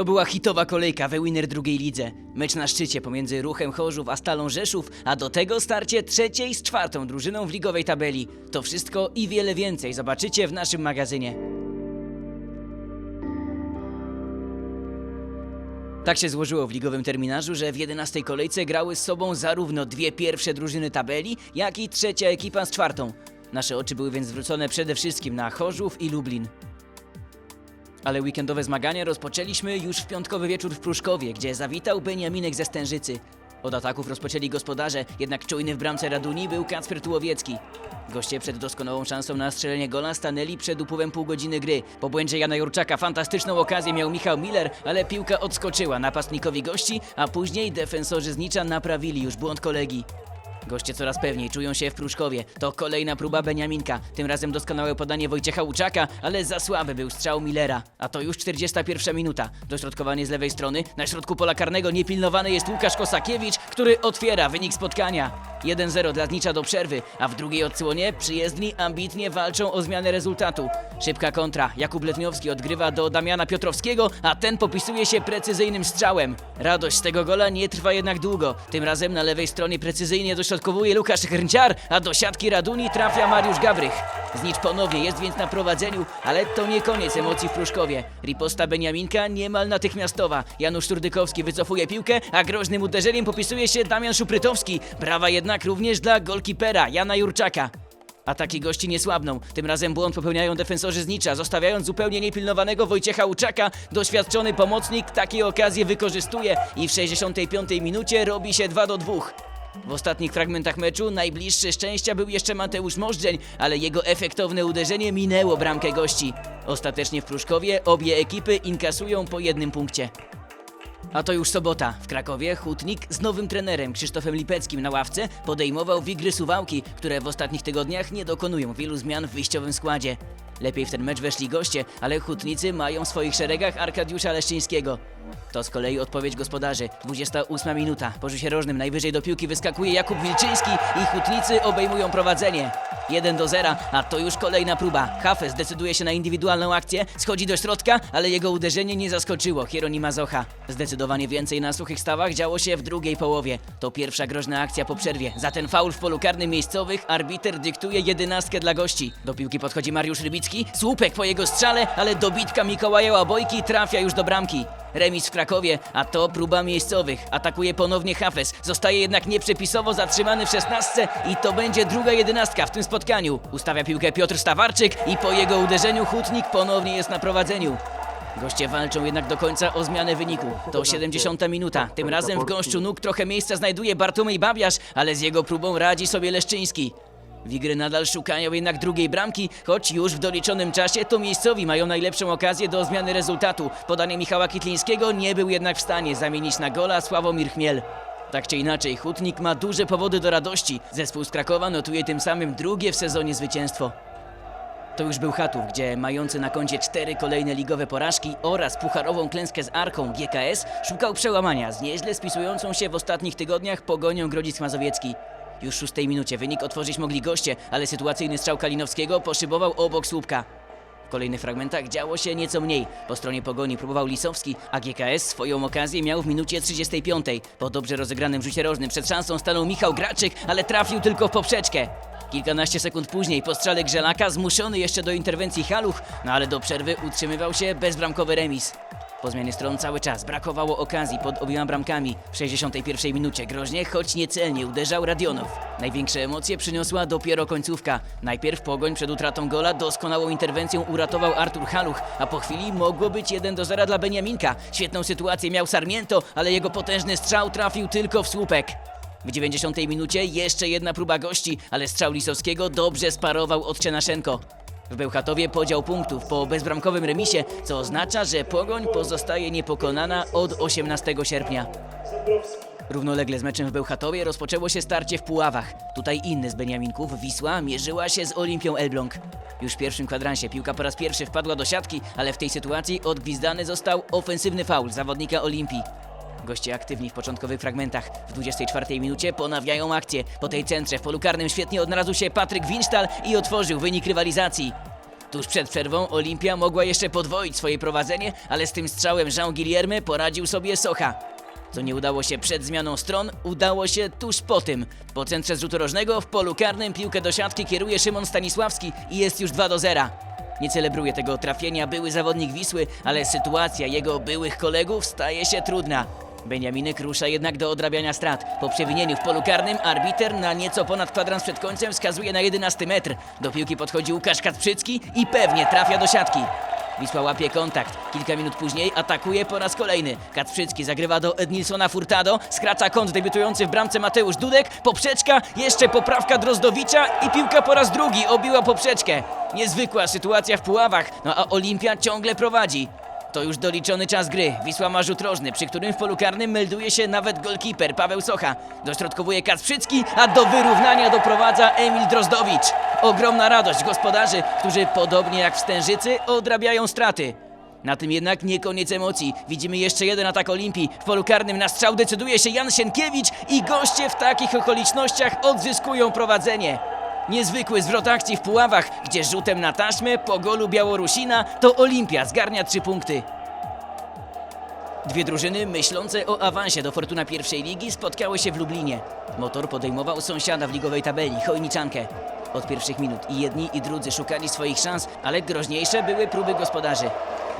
To była hitowa kolejka we Winner drugiej lidze. Mecz na szczycie pomiędzy Ruchem Chorzów a Stalą Rzeszów, a do tego starcie trzeciej z czwartą drużyną w ligowej tabeli. To wszystko i wiele więcej zobaczycie w naszym magazynie. Tak się złożyło w ligowym terminarzu, że w 11 kolejce grały z sobą zarówno dwie pierwsze drużyny tabeli, jak i trzecia ekipa z czwartą. Nasze oczy były więc zwrócone przede wszystkim na Chorzów i Lublin. Ale weekendowe zmagania rozpoczęliśmy już w piątkowy wieczór w Pruszkowie, gdzie zawitał Beniaminek ze Stężycy. Od ataków rozpoczęli gospodarze, jednak czujny w bramce Raduni był Kacper Tułowiecki. Goście przed doskonałą szansą na strzelenie gola stanęli przed upływem pół godziny gry. Po błędzie Jana Jurczaka fantastyczną okazję miał Michał Miller, ale piłka odskoczyła napastnikowi gości, a później defensorzy z Nicza naprawili już błąd kolegi. Goście coraz pewniej czują się w Pruszkowie. To kolejna próba Beniaminka. Tym razem doskonałe podanie Wojciecha Łuczaka, ale za słaby był strzał Millera. A to już 41 minuta. Dośrodkowanie z lewej strony. Na środku pola karnego niepilnowany jest Łukasz Kosakiewicz, który otwiera wynik spotkania. 1-0 dla Znicza do przerwy, a w drugiej odsłonie przyjezdni ambitnie walczą o zmianę rezultatu. Szybka kontra. Jakub Letniowski odgrywa do Damiana Piotrowskiego, a ten popisuje się precyzyjnym strzałem. Radość z tego gola nie trwa jednak długo. Tym razem na lewej stronie precyzyjnie dośrodkowuje Łukasz Hrnciar, a do siatki Raduni trafia Mariusz Gabrych. Znicz ponownie jest więc na prowadzeniu, ale to nie koniec emocji w Pruszkowie. Riposta Beniaminka niemal natychmiastowa. Janusz Turdykowski wycofuje piłkę, a groźnym uderzeniem popisuje się Damian Szuprytowski. Brawa jednak również dla golkipera Jana Jurczaka. Ataki gości nie słabną. Tym razem błąd popełniają defensorzy z Nicza, zostawiając zupełnie niepilnowanego Wojciecha Łuczaka. Doświadczony pomocnik takie okazje wykorzystuje i w 65 minucie robi się 2 do 2. W ostatnich fragmentach meczu najbliższy szczęścia był jeszcze Mateusz Możdżeń, ale jego efektowne uderzenie minęło bramkę gości. Ostatecznie w Pruszkowie obie ekipy inkasują po jednym punkcie. A to już sobota. W Krakowie Hutnik z nowym trenerem Krzysztofem Lipeckim na ławce podejmował wigry Suwałki, które w ostatnich tygodniach nie dokonują wielu zmian w wyjściowym składzie. Lepiej w ten mecz weszli goście, ale Hutnicy mają w swoich szeregach Arkadiusza Leszczyńskiego. To z kolei odpowiedź gospodarzy. 28 minuta. Po rzucie rożnym najwyżej do piłki wyskakuje Jakub Wilczyński i Hutnicy obejmują prowadzenie. 1 do 0, a to już kolejna próba. Hafes decyduje się na indywidualną akcję, schodzi do środka, ale jego uderzenie nie zaskoczyło Hieronima Zocha. Zdecydowanie więcej na suchych stawach działo się w drugiej połowie. To pierwsza groźna akcja po przerwie. Za ten faul w polu karnym miejscowych arbiter dyktuje jedenastkę dla gości. Do piłki podchodzi Mariusz Rybicki, słupek po jego strzale, ale dobitka Mikołaja Łabojki trafia już do bramki. Remis w Krakowie, a to próba miejscowych. Atakuje ponownie Hafes. Zostaje jednak nieprzepisowo zatrzymany w szesnastce i to będzie druga jedenastka w tym spotkaniu. Ustawia piłkę Piotr Stawarczyk i po jego uderzeniu Hutnik ponownie jest na prowadzeniu. Goście walczą jednak do końca o zmianę wyniku. To 70 minuta. Tym razem w gąszczu nóg trochę miejsca znajduje Bartłomiej Babiarz, ale z jego próbą radzi sobie Leszczyński. Wigry nadal szukają jednak drugiej bramki, choć już w doliczonym czasie to miejscowi mają najlepszą okazję do zmiany rezultatu. Podanie Michała Kitlińskiego nie był jednak w stanie zamienić na gola Sławomir Chmiel. Tak czy inaczej, Hutnik ma duże powody do radości. Zespół z Krakowa notuje tym samym drugie w sezonie zwycięstwo. To już był Chatów, gdzie mający na koncie cztery kolejne ligowe porażki oraz pucharową klęskę z Arką GKS szukał przełamania z nieźle spisującą się w ostatnich tygodniach pogonią Grodzisk Mazowiecki. Już w szóstej minucie wynik otworzyć mogli goście, ale sytuacyjny strzał Kalinowskiego poszybował obok słupka. W kolejnych fragmentach działo się nieco mniej. Po stronie pogoni próbował Lisowski, a GKS swoją okazję miał w minucie 35. Po dobrze rozegranym rzucie rożnym przed szansą stanął Michał Graczyk, ale trafił tylko w poprzeczkę. Kilkanaście sekund później po strzale Grzelaka zmuszony jeszcze do interwencji Haluch, no ale do przerwy utrzymywał się bezbramkowy remis. Po zmianie stron cały czas brakowało okazji pod obiema bramkami. W 61 minucie groźnie, choć niecelnie uderzał Radionow. Największe emocje przyniosła dopiero końcówka. Najpierw pogoń przed utratą gola doskonałą interwencją uratował Artur Haluch, a po chwili mogło być 1 do 0 dla Beniaminka. Świetną sytuację miał Sarmiento, ale jego potężny strzał trafił tylko w słupek. W 90 minucie jeszcze jedna próba gości, ale strzał Lisowskiego dobrze sparował od Czernaszenko. W Bełchatowie podział punktów po bezbramkowym remisie, co oznacza, że Pogoń pozostaje niepokonana od 18 sierpnia. Równolegle z meczem w Bełchatowie rozpoczęło się starcie w Puławach. Tutaj inny z Beniaminków, Wisła, mierzyła się z Olimpią Elbląg. Już w pierwszym kwadransie piłka po raz pierwszy wpadła do siatki, ale w tej sytuacji odgwizdany został ofensywny faul zawodnika Olimpii. Goście aktywni w początkowych fragmentach. W 24 minucie ponawiają akcję. Po tej centrze w polu karnym świetnie odnalazł się Patryk Winstal i otworzył wynik rywalizacji. Tuż przed przerwą Olimpia mogła jeszcze podwoić swoje prowadzenie, ale z tym strzałem Jean Guillerme poradził sobie Socha. Co nie udało się przed zmianą stron, udało się tuż po tym. Po centrze zrzutu rożnego w polu karnym piłkę do siatki kieruje Szymon Stanisławski i jest już 2 do 0. Nie celebruje tego trafienia były zawodnik Wisły, ale sytuacja jego byłych kolegów staje się trudna. Beniaminek rusza jednak do odrabiania strat. Po przewinieniu w polu karnym arbiter na nieco ponad kwadrans przed końcem wskazuje na 11 metr. Do piłki podchodzi Łukasz Kacprzycki i pewnie trafia do siatki. Wisła łapie kontakt. Kilka minut później atakuje po raz kolejny. Kacprzycki zagrywa do Ednilsona Furtado, skraca kąt debiutujący w bramce Mateusz Dudek, poprzeczka, jeszcze poprawka Drozdowicza i piłka po raz drugi obiła poprzeczkę. Niezwykła sytuacja w Puławach, no a Olimpia ciągle prowadzi. To już doliczony czas gry. Wisła ma rzut rożny, przy którym w polu karnym melduje się nawet golkiper Paweł Socha. Dośrodkowuje Kacprzycki, a do wyrównania doprowadza Emil Drozdowicz. Ogromna radość gospodarzy, którzy podobnie jak w Stężycy odrabiają straty. Na tym jednak nie koniec emocji. Widzimy jeszcze jeden atak Olimpii. W polu karnym na strzał decyduje się Jan Sienkiewicz i goście w takich okolicznościach odzyskują prowadzenie. Niezwykły zwrot akcji w Puławach, gdzie rzutem na taśmę po golu Białorusina to Olimpia zgarnia trzy punkty. Dwie drużyny myślące o awansie do Fortuna pierwszej ligi spotkały się w Lublinie. Motor podejmował sąsiada w ligowej tabeli, Chojniczankę. Od pierwszych minut i jedni i drudzy szukali swoich szans, ale groźniejsze były próby gospodarzy.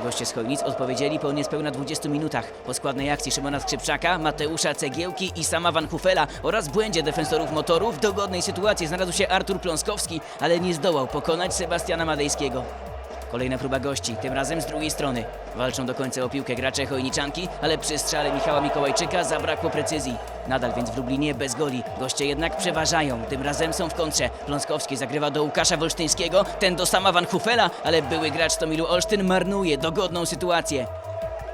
Goście z Chojnic odpowiedzieli po niespełna 20 minutach. Po składnej akcji Szymona Skrzypczaka, Mateusza Cegiełki i sama Van Hufela oraz błędzie defensorów motoru w dogodnej sytuacji znalazł się Artur Pląskowski, ale nie zdołał pokonać Sebastiana Madejskiego. Kolejna próba gości, tym razem z drugiej strony. Walczą do końca o piłkę gracze Chojniczanki, ale przy strzale Michała Mikołajczyka zabrakło precyzji. Nadal więc w Lublinie bez goli. Goście jednak przeważają, tym razem są w kontrze. Pląskowski zagrywa do Łukasza Wolsztyńskiego, ten do sama Van Hufela, ale były gracz Tomilu Olsztyn marnuje dogodną sytuację.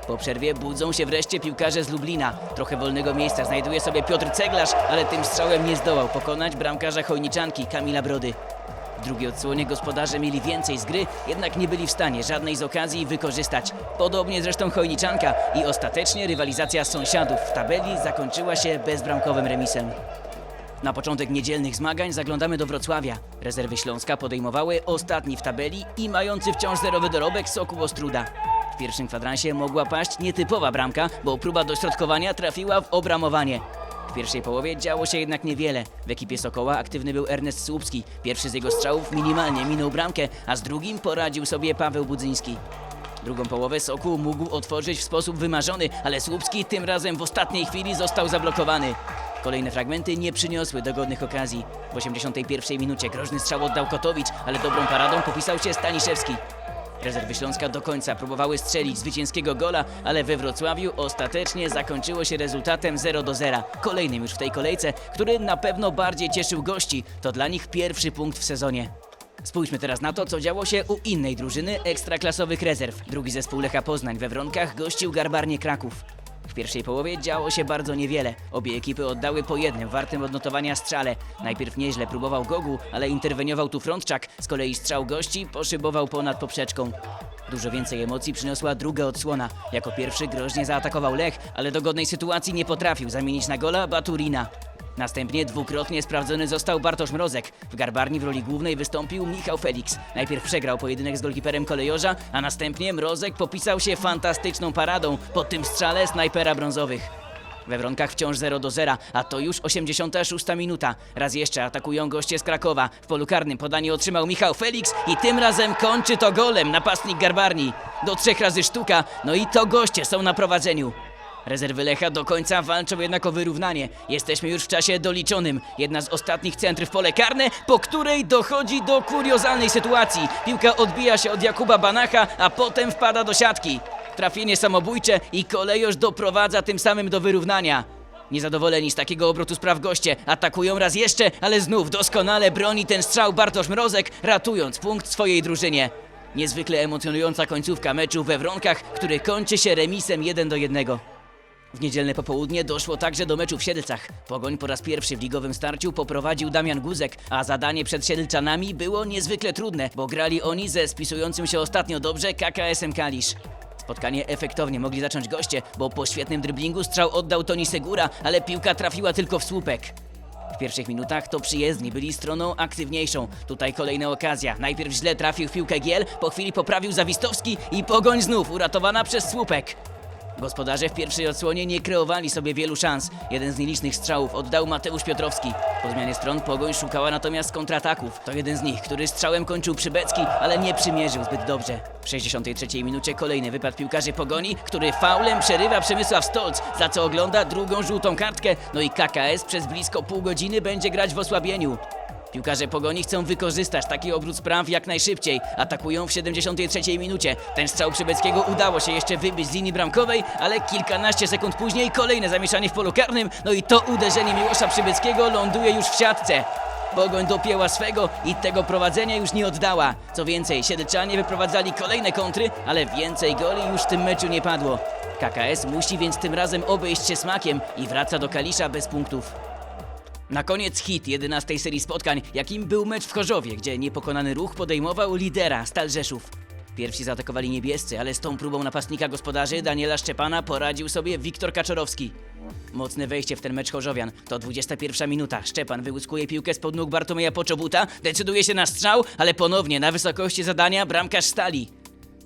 Po przerwie budzą się wreszcie piłkarze z Lublina. Trochę wolnego miejsca znajduje sobie Piotr Ceglarz, ale tym strzałem nie zdołał pokonać bramkarza Chojniczanki Kamila Brody. W drugiej odsłonie gospodarze mieli więcej z gry, jednak nie byli w stanie żadnej z okazji wykorzystać. Podobnie zresztą Chojniczanka i ostatecznie rywalizacja sąsiadów w tabeli zakończyła się bezbramkowym remisem. Na początek niedzielnych zmagań zaglądamy do Wrocławia. Rezerwy Śląska podejmowały ostatni w tabeli i mający wciąż zerowy dorobek Sokół Ostruda. W pierwszym kwadransie mogła paść nietypowa bramka, bo próba dośrodkowania trafiła w obramowanie. W pierwszej połowie działo się jednak niewiele. W ekipie Sokoła aktywny był Ernest Słupski. Pierwszy z jego strzałów minimalnie minął bramkę, a z drugim poradził sobie Paweł Budzyński. Drugą połowę Sokół mógł otworzyć w sposób wymarzony, ale Słupski tym razem w ostatniej chwili został zablokowany. Kolejne fragmenty nie przyniosły dogodnych okazji. W 81 minucie groźny strzał oddał Kotowicz, ale dobrą paradą popisał się Staniszewski. Rezerwy Śląska do końca próbowały strzelić zwycięskiego gola, ale we Wrocławiu ostatecznie zakończyło się rezultatem 0 do 0. Kolejnym już w tej kolejce, który na pewno bardziej cieszył gości. To dla nich pierwszy punkt w sezonie. Spójrzmy teraz na to, co działo się u innej drużyny ekstraklasowych rezerw. Drugi zespół Lecha Poznań we Wronkach gościł Garbarnie Kraków. Pierwszej połowie działo się bardzo niewiele. Obie ekipy oddały po jednym wartym odnotowania strzale. Najpierw nieźle próbował Gogu, ale interweniował tu Frontczak. Z kolei strzał gości poszybował ponad poprzeczką. Dużo więcej emocji przyniosła druga odsłona. Jako pierwszy groźnie zaatakował Lech, ale do godnej sytuacji nie potrafił zamienić na gola Baturina. Następnie dwukrotnie sprawdzony został Bartosz Mrozek. W Garbarni w roli głównej wystąpił Michał Felix. Najpierw przegrał pojedynek z golkiperem Kolejorza, a następnie Mrozek popisał się fantastyczną paradą po tym strzale snajpera brązowych. We Wronkach wciąż 0 do 0, a to już 86 minuta. Raz jeszcze atakują goście z Krakowa. W polu karnym podanie otrzymał Michał Felix i tym razem kończy to golem napastnik Garbarni. Do trzech razy sztuka, no i to goście są na prowadzeniu. Rezerwy Lecha do końca walczą jednak o wyrównanie. Jesteśmy już w czasie doliczonym. Jedna z ostatnich centrów pole karne, po której dochodzi do kuriozalnej sytuacji. Piłka odbija się od Jakuba Banacha, a potem wpada do siatki. Trafienie samobójcze i kolejorz doprowadza tym samym do wyrównania. Niezadowoleni z takiego obrotu spraw goście atakują raz jeszcze, ale znów doskonale broni ten strzał Bartosz Mrozek, ratując punkt swojej drużynie. Niezwykle emocjonująca końcówka meczu we Wronkach, który kończy się remisem 1 do 1. W niedzielne popołudnie doszło także do meczu w Siedlcach. Pogoń po raz pierwszy w ligowym starciu poprowadził Damian Guzek, a zadanie przed Siedlczanami było niezwykle trudne, bo grali oni ze spisującym się ostatnio dobrze KKS-em Kalisz. Spotkanie efektownie mogli zacząć goście, bo po świetnym dryblingu strzał oddał Toni Segura, ale piłka trafiła tylko w słupek. W pierwszych minutach to przyjezdni byli stroną aktywniejszą. Tutaj kolejna okazja. Najpierw źle trafił w piłkę Giel, po chwili poprawił Zawistowski i pogoń znów uratowana przez słupek. Gospodarze w pierwszej odsłonie nie kreowali sobie wielu szans. Jeden z nielicznych strzałów oddał Mateusz Piotrowski. Po zmianie stron Pogoń szukała natomiast kontrataków. To jeden z nich, który strzałem kończył Przybecki, ale nie przymierzył zbyt dobrze. W 63 minucie kolejny wypad piłkarzy Pogoni, który faulem przerywa Przemysław Stolc, za co ogląda drugą żółtą kartkę. No i KKS przez blisko pół godziny będzie grać w osłabieniu. Piłkarze Pogoni chcą wykorzystać taki obrót spraw jak najszybciej. Atakują w 73 minucie. Ten strzał Przybeckiego udało się jeszcze wybić z linii bramkowej, ale kilkanaście sekund później kolejne zamieszanie w polu karnym. No i to uderzenie Miłosza Przybeckiego ląduje już w siatce. Pogoń dopięła swego i tego prowadzenia już nie oddała. Co więcej, Siedlczanie wyprowadzali kolejne kontry, ale więcej goli już w tym meczu nie padło. KKS musi więc tym razem obejść się smakiem i wraca do Kalisza bez punktów. Na koniec hit 11 serii spotkań, jakim był mecz w Chorzowie, gdzie niepokonany ruch podejmował lidera Stal Rzeszów. Pierwsi zaatakowali niebiescy, ale z tą próbą napastnika gospodarzy Daniela Szczepana poradził sobie Wiktor Kaczorowski. Mocne wejście w ten mecz Chorzowian. To 21 minuta. Szczepan wyłuskuje piłkę spod nóg Bartomieja Poczobuta, decyduje się na strzał, ale ponownie na wysokości zadania bramkarz Stali.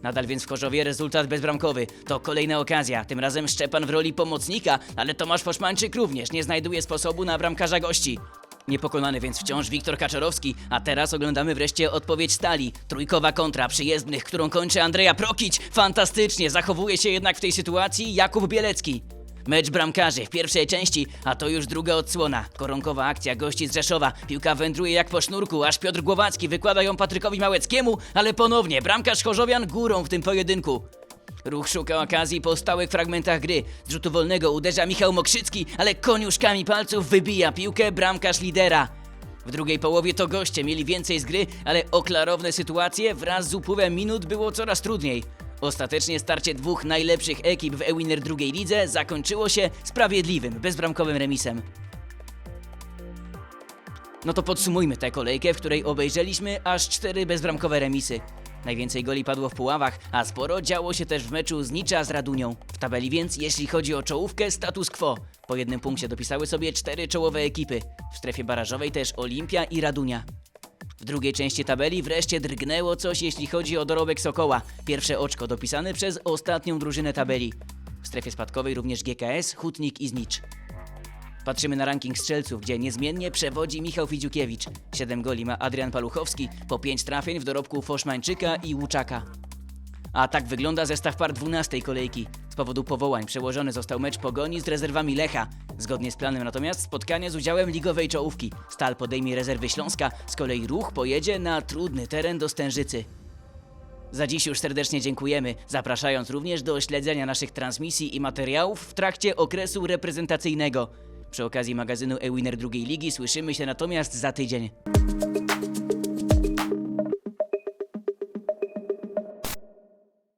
Nadal więc w Chorzowie rezultat bezbramkowy. To kolejna okazja, tym razem Szczepan w roli pomocnika, ale Tomasz Poszmańczyk również nie znajduje sposobu na bramkarza gości. Niepokonany więc wciąż Wiktor Kaczorowski, a teraz oglądamy wreszcie odpowiedź Stali. Trójkowa kontra przyjezdnych, którą kończy Andrzeja Prokić. Fantastycznie zachowuje się jednak w tej sytuacji Jakub Bielecki. Mecz bramkarzy w pierwszej części, a to już druga odsłona. Koronkowa akcja gości z Rzeszowa. Piłka wędruje jak po sznurku, aż Piotr Głowacki wykłada ją Patrykowi Małeckiemu, ale ponownie bramkarz Chorzowian górą w tym pojedynku. Ruch szuka okazji po stałych fragmentach gry. Z rzutu wolnego uderza Michał Mokrzycki, ale koniuszkami palców wybija piłkę bramkarz lidera. W drugiej połowie to goście mieli więcej z gry, ale o klarowne sytuacje wraz z upływem minut było coraz trudniej. Ostatecznie starcie dwóch najlepszych ekip w E-Winner drugiej lidze zakończyło się sprawiedliwym, bezbramkowym remisem. No to podsumujmy tę kolejkę, w której obejrzeliśmy aż cztery bezbramkowe remisy. Najwięcej goli padło w Puławach, a sporo działo się też w meczu z Nicza z Radunią. W tabeli więc, jeśli chodzi o czołówkę, status quo. Po jednym punkcie dopisały sobie cztery czołowe ekipy. W strefie barażowej też Olimpia i Radunia. W drugiej części tabeli wreszcie drgnęło coś, jeśli chodzi o dorobek Sokoła. Pierwsze oczko dopisane przez ostatnią drużynę tabeli. W strefie spadkowej również GKS, Hutnik i Znicz. Patrzymy na ranking strzelców, gdzie niezmiennie przewodzi Michał Fidziukiewicz. 7 goli ma Adrian Paluchowski, po 5 trafień w dorobku Foszmańczyka i Łuczaka. A tak wygląda zestaw par 12 kolejki. Powodu powołań przełożony został mecz Pogoni z rezerwami Lecha. Zgodnie z planem natomiast spotkanie z udziałem ligowej czołówki. Stal podejmie rezerwy Śląska, z kolei Ruch pojedzie na trudny teren do Stężycy. Za dziś już serdecznie dziękujemy, zapraszając również do śledzenia naszych transmisji i materiałów w trakcie okresu reprezentacyjnego. Przy okazji magazynu E-Winner drugiej ligi słyszymy się natomiast za tydzień.